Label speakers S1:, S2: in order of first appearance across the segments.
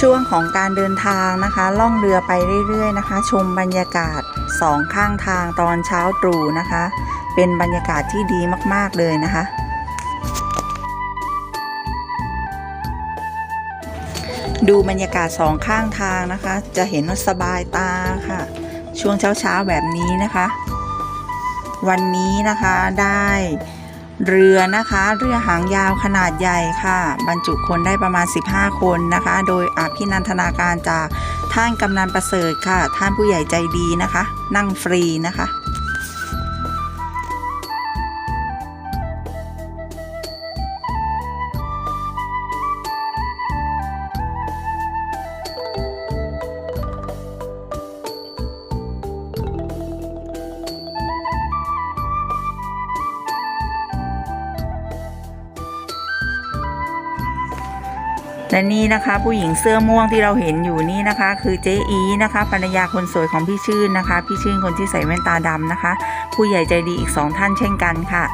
S1: ช่วงของการเดินทางนะคะ ล่องเรือไปเรื่อยๆนะคะ ชมบรรยากาศสองข้างทางตอนเช้าตรู่นะคะ เป็นบรรยากาศที่ดีมากๆเลยนะคะ ดูบรรยากาศสองข้างทางนะคะ จะเห็นว่าสบายตาค่ะ ช่วงเช้าๆแบบนี้นะคะ วันนี้นะคะได้ เรือนะคะ เรือหางยาวขนาดใหญ่ค่ะ บรรจุคนได้ประมาณ 15 คนนะคะ โดยอภินันทนาการจากท่านกำนันประเสริฐค่ะ ท่านผู้ใหญ่ใจดีนะคะ นั่งฟรีนะคะ และนี่นะคะผู้หญิงเสื้อม่วงที่เราเห็นอยู่นี่นะคะ คือเจ๊อีนะคะภรรยาคนสวยของพี่ชื่นนะคะ พี่ชื่นคนที่ใส่แว่นตาดำนะคะ ผู้ใหญ่ใจดีอีกสองท่านเช่นกันค่ะ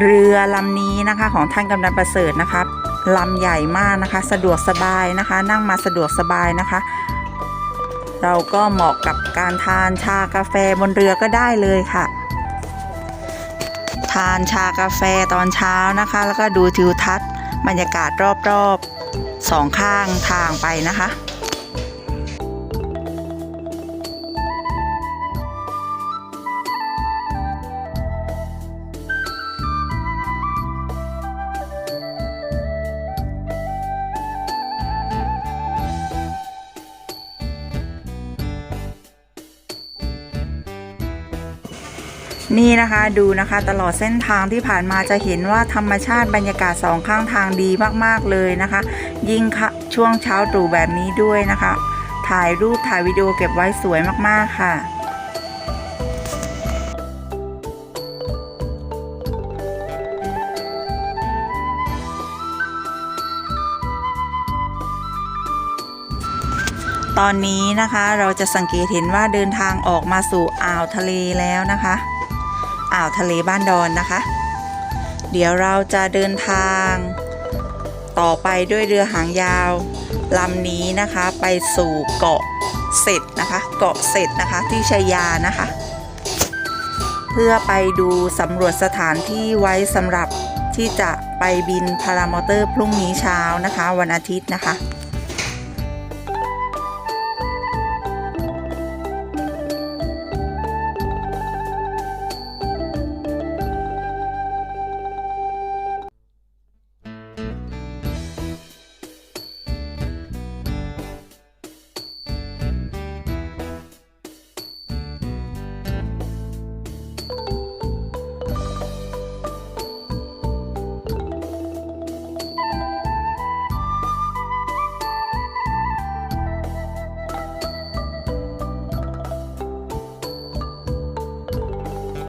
S1: เรือลำนี้นะคะของท่านกำนันประเสริฐนะคะลำใหญ่มากนะคะ สะดวกสบายนะคะ นั่งมาสะดวกสบายนะคะ เราก็เหมาะกับการทานชากาแฟบนเรือก็ได้เลยค่ะ ทานชากาแฟตอนเช้านะคะ แล้วก็ดูทิวทัศน์บรรยากาศรอบๆสองข้างทางไปนะคะ นี่นะคะดูนะคะตลอดเส้นทางที่ผ่านมาจะเห็นว่าธรรมชาติบรรยากาศสองข้างทางดีมากๆเลยนะคะ ยิ่งค่ะช่วงเช้าตรู่แบบนี้ด้วยนะคะ ถ่ายรูปถ่ายวิดีโอเก็บไว้สวยมากๆค่ะตอนนี้นะคะเราจะสังเกตเห็นว่าเดินทางออกมาสู่อ่าวทะเลแล้วนะคะ อ่าวทะเลบ้านดอนนะคะ เดี๋ยวเราจะเดินทาง ต่อไปด้วยเรือหางยาวลำนี้นะคะไปสู่เกาะเสร็จนะคะ เกาะเสร็จนะคะที่ชัยยานะคะ เพื่อไปดูสำรวจสถานที่ไว้สำหรับที่จะไปบินพารามอเตอร์พรุ่งนี้เช้านะคะ วันอาทิตย์นะคะ